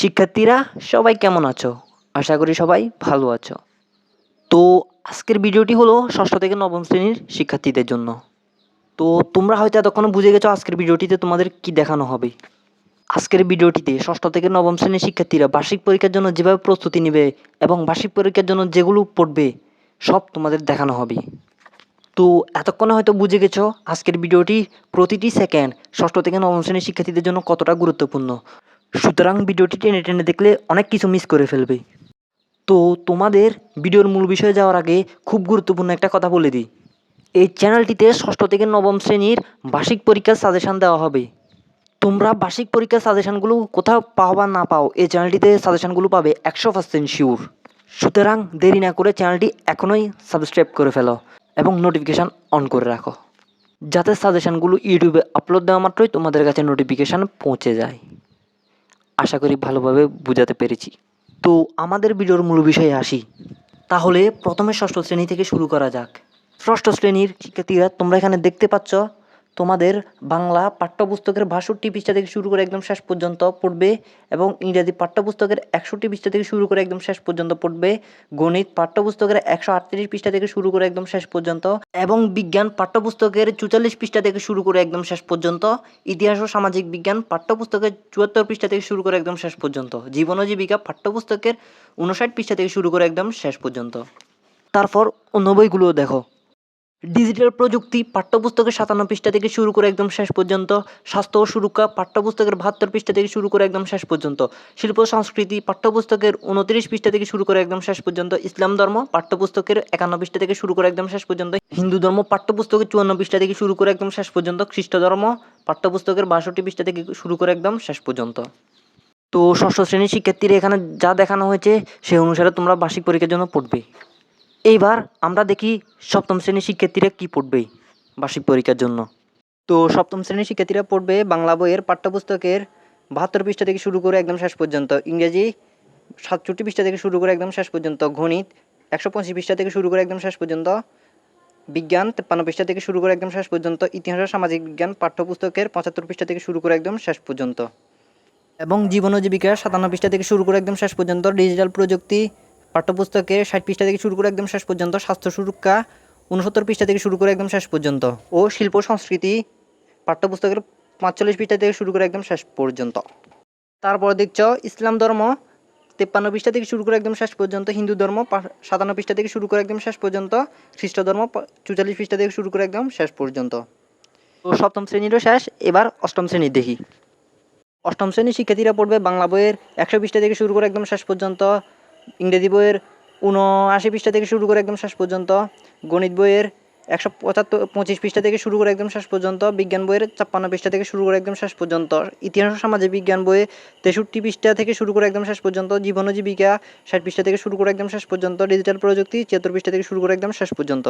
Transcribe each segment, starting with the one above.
শিক্ষার্থীরা, সবাই কেমন আছো? আশা করি সবাই ভালো আছো। তো আজকের ভিডিওটি হলো ষষ্ঠ থেকে নবম শ্রেণির শিক্ষার্থীদের জন্য। তো তোমরা হয়তো এতক্ষণ বুঝে গেছো আজকের ভিডিওটিতে তোমাদের কি দেখানো হবে। আজকের ভিডিওটিতে ষষ্ঠ থেকে নবম শ্রেণির শিক্ষার্থীরা বার্ষিক পরীক্ষার জন্য যেভাবে প্রস্তুতি নেবে এবং বার্ষিক পরীক্ষার জন্য যেগুলো পড়বে, সব তোমাদের দেখানো হবে। তো এতক্ষণে হয়তো বুঝে গেছো আজকের ভিডিওটি প্রতিটি সেকেন্ড ষষ্ঠ থেকে নবম শ্রেণির শিক্ষার্থীদের জন্য কতটা গুরুত্বপূর্ণ। সুতরাং ভিডিওটি টেনে টেনে দেখলে অনেক কিছু মিস করে ফেলবে। তো তোমাদের ভিডিওর মূল বিষয়ে যাওয়ার আগে খুব গুরুত্বপূর্ণ একটা কথা বলে দিই। এই চ্যানেলটিতে ষষ্ঠ থেকে নবম শ্রেণির বার্ষিক পরীক্ষার সাজেশান দেওয়া হবে। তোমরা বার্ষিক পরীক্ষার সাজেশানগুলো কোথাও পাও বা না পাও, এই চ্যানেলটিতে সাজেশানগুলো পাবে একশো পার্সেন্ট শিওর সুতরাং দেরি না করে চ্যানেলটি এখনই সাবস্ক্রাইব করে ফেলো এবং নোটিফিকেশান অন করে রাখো। যাতে সাজেশানগুলো ইউটিউবে আপলোড দেওয়া মাত্রই তোমাদের কাছে নোটিফিকেশান পৌঁছে যায়। আশা করি ভালোভাবে বোঝাতে পেরেছি। তো আমাদের ভিডিওর মূল বিষয়ে আসি। তাহলে প্রথমে ষষ্ঠ শ্রেণি থেকে শুরু করা যাক। ষষ্ঠ শ্রেণির শিক্ষার্থীরা তোমরা এখানে দেখতে পাচ্ছ তোমাদের বাংলা পাঠ্যপুস্তকের বাষট্টি পৃষ্ঠা থেকে শুরু করে একদম শেষ পর্যন্ত পড়বে এবং ইংরেজি পাঠ্যপুস্তকের একষট্টি পৃষ্ঠা থেকে শুরু করে একদম শেষ পর্যন্ত পড়বে, গণিত পাঠ্যপুস্তকের একশো আটত্রিশ পৃষ্ঠা থেকে শুরু করে একদম শেষ পর্যন্ত, এবং বিজ্ঞান পাঠ্যপুস্তকের চুয়াল্লিশ পৃষ্ঠা থেকে শুরু করে একদম শেষ পর্যন্ত, ইতিহাস ও সামাজিক বিজ্ঞান পাঠ্যপুস্তকের চুয়াত্তর পৃষ্ঠা থেকে শুরু করে একদম শেষ পর্যন্ত, জীবন ও জীবিকা পাঠ্যপুস্তকের উনষাট পৃষ্ঠা থেকে শুরু করে একদম শেষ পর্যন্ত। তারপর অন্য দেখো। ডিজিটাল প্রযুক্তি, পাঠ্যপুস্তকের সাতান্ন পৃষ্ঠা থেকে শুরু করে একদম শেষ পর্যন্ত, স্বাস্থ্য ও সুরক্ষা, পাঠ্যপুস্তকের বাহাত্তর পৃষ্ঠা থেকে শুরু করে একদম শেষ পর্যন্ত, শিল্প সংস্কৃতি, পাঠ্যপুস্তকের উনত্রিশ পৃষ্ঠা থেকে শুরু করে একদম শেষ পর্যন্ত, ইসলাম ধর্ম, পাঠ্যপুস্তকের একান্ন পৃষ্ঠা থেকে শুরু করে একদম শেষ পর্যন্ত, হিন্দু ধর্ম, পাঠ্যপুস্তকের চুয়ান্ন পৃষ্ঠা থেকে শুরু করে একদম শেষ পর্যন্ত, খ্রিস্ট ধর্ম, পাঠ্যপুস্তকের বাষট্টি পৃষ্ঠা থেকে শুরু করে একদম শেষ পর্যন্ত। তো ষষ্ঠ শ্রেণির শিক্ষার্থীরা এখানে যা দেখানো হয়েছে, সেই অনুসারে তোমরা বার্ষিক পরীক্ষার জন্য পড়বে। এইবার আমরা দেখি সপ্তম শ্রেণির শিক্ষার্থীরা কি পড়বে বার্ষিক পরীক্ষার জন্য। তো সপ্তম শ্রেণির শিক্ষার্থীরা পড়বে বাংলা বইয়ের পাঠ্যপুস্তকের বাহাত্তর পৃষ্ঠা থেকে শুরু করে একদম শেষ পর্যন্ত, ইংরেজি সাতষট্টি পৃষ্ঠা থেকে শুরু করে একদম শেষ পর্যন্ত, গণিত একশো পঁচিশ পৃষ্ঠা থেকে শুরু করে একদম শেষ পর্যন্ত, বিজ্ঞান তেপ্পান্ন পৃষ্ঠা থেকে শুরু করে একদম শেষ পর্যন্ত, ইতিহাস সামাজিক বিজ্ঞান পাঠ্যপুস্তকের পঁচাত্তর পৃষ্ঠা থেকে শুরু করে একদম শেষ পর্যন্ত। এবং জীবন ও জীবিকা সাতান্ন পৃষ্ঠা থেকে শুরু করে একদম শেষ পর্যন্ত, ডিজিটাল প্রযুক্তি পাঠ্যপুস্তকে ষাট পৃষ্ঠা থেকে শুরু করে একদম শেষ পর্যন্ত, স্বাস্থ্য সুরক্ষা উনসত্তর পৃষ্ঠা থেকে শুরু করে একদম শেষ পর্যন্ত ও শিল্প সংস্কৃতি পাঠ্যপুস্তকের পাঁচচল্লিশ পৃষ্ঠা থেকে শুরু করে একদম শেষ পর্যন্ত। তারপর দেখছ ইসলাম ধর্ম, তেপ্পান্ন পৃষ্ঠা থেকে শুরু করে একদম শেষ পর্যন্ত হিন্দু ধর্ম সাতান্ন পৃষ্ঠা থেকে শুরু করে একদম শেষ পর্যন্ত খ্রিস্ট ধর্ম চুচাল্লিশ পৃষ্ঠা থেকে শুরু করে একদম শেষ পর্যন্ত। তো সপ্তম শ্রেণীরও শেষ, এবার অষ্টম শ্রেণির দেখি। অষ্টম শ্রেণির শিক্ষার্থীরা পড়বে বাংলা বইয়ের একশো পৃষ্ঠা থেকে শুরু করে একদম শেষ পর্যন্ত ইংরেজি বইয়ের উনআশি পৃষ্ঠা থেকে শুরু করে একদম শেষ পর্যন্ত, গণিত বইয়ের একশো পঁচাত্তর, পঁচিশ পৃষ্ঠা থেকে শুরু করে একদম শেষ পর্যন্ত, বিজ্ঞান বইয়ের ছাপ্পান্ন পৃষ্ঠা থেকে শুরু করে একদম শেষ পর্যন্ত, ইতিহাস ও সামাজিক বিজ্ঞান বইয়ে তেষট্টি পৃষ্ঠা থেকে শুরু করে একদম শেষ পর্যন্ত জীবন ও জীবিকা ষাট পৃষ্ঠা থেকে শুরু করে একদম শেষ পর্যন্ত ডিজিটাল প্রযুক্তি ছিয়াত্তর পৃষ্ঠা থেকে শুরু করে একদম শেষ পর্যন্ত।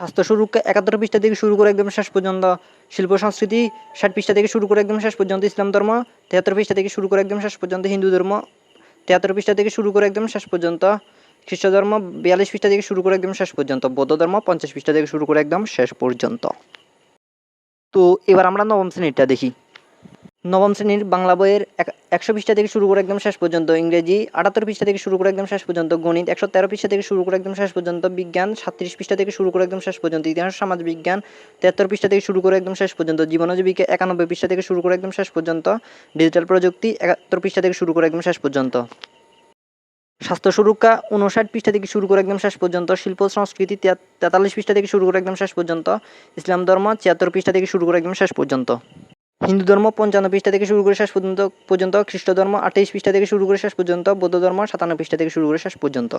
স্বাস্থ্য সুরক্ষা একাত্তর পৃষ্ঠা থেকে শুরু করে একদম শেষ পর্যন্ত, শিল্প সংস্কৃতি ষাট পৃষ্ঠা থেকে শুরু করে একদম শেষ পর্যন্ত, ইসলাম ধর্ম তেহাত্তর পৃষ্ঠা থেকে শুরু করে একদম শেষ পর্যন্ত, হিন্দু ধর্ম তেহাত্তর পৃষ্ঠা থেকে শুরু করে একদম শেষ পর্যন্ত, খ্রিস্ট ধর্ম বিয়াল্লিশ পৃষ্ঠা থেকে শুরু করে একদম শেষ পর্যন্ত, বৌদ্ধ ধর্ম পঞ্চাশ পৃষ্ঠা থেকে শুরু করে একদম শেষ পর্যন্ত। তো এবার আমরা নবম শ্রেণীরটা দেখি। নবম শ্রেণির বাংলা বইয়ের এক- একশো পৃষ্ঠা থেকে শুরু করে একদম শেষ পর্যন্ত ইংরেজি আটাত্তর পৃষ্ঠা থেকে শুরু করে একদম শেষ পর্যন্ত গণিত একশো তেরো পৃষ্ঠা থেকে শুরু করে একদম শেষ পর্যন্ত বিজ্ঞান সাতত্রিশ পৃষ্ঠা থেকে শুরু করে একদম শেষ পর্যন্ত ইতিহাস সমাজ বিজ্ঞান তেহাত্তর পৃষ্ঠা থেকে শুরু করে একদম শেষ পর্যন্ত জীবন ও জীবিকা একানব্বই পৃষ্ঠা থেকে শুরু করে একদম শেষ পর্যন্ত ডিজিটাল প্রযুক্তি একাত্তর পৃষ্ঠা থেকে শুরু করে একদম শেষ পর্যন্ত স্বাস্থ্য সুরক্ষা উনষাট পৃষ্ঠা থেকে শুরু করে একদম শেষ পর্যন্ত শিল্প সংস্কৃতি তেতাল্লিশ পৃষ্ঠা থেকে শুরু করে একদম শেষ পর্যন্ত ইসলাম ধর্ম ছিয়াত্তর পৃষ্ঠা থেকে শুরু করে একদম শেষ পর্যন্ত হিন্দু ধর্ম পঞ্চান্ন পৃষ্ঠা থেকে শুরু করে শেষ পর্যন্ত পর্যন্ত, খ্রিস্ট ধর্ম আঠাইশ পৃষ্ঠা থেকে শুরু করে শেষ পর্যন্ত, বৌদ্ধ ধর্ম সাতান্ন পৃষ্ঠা থেকে শুরু করে শেষ পর্যন্ত।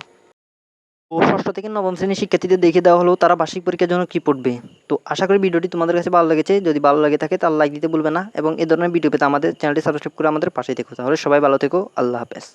ও ষষ্ঠ থেকে নবম শ্রেণির শিক্ষার্থীদের দেখে দেওয়া হলো তারা বার্ষিক পরীক্ষার জন্য কী পড়বে। তো আশা করি ভিডিওটি তোমাদের কাছে ভালো লেগেছে। যদি ভালো লাগে থাকে তাহলে লাইক দিতে ভুলবে না এবং এ ধরনের ভিডিও পেতে আমাদের চ্যানেলটি সাবস্ক্রাইব করে আমাদের পাশেই দেখো তাহলে সবাই ভালো থেকো। আল্লাহ হাফেজ।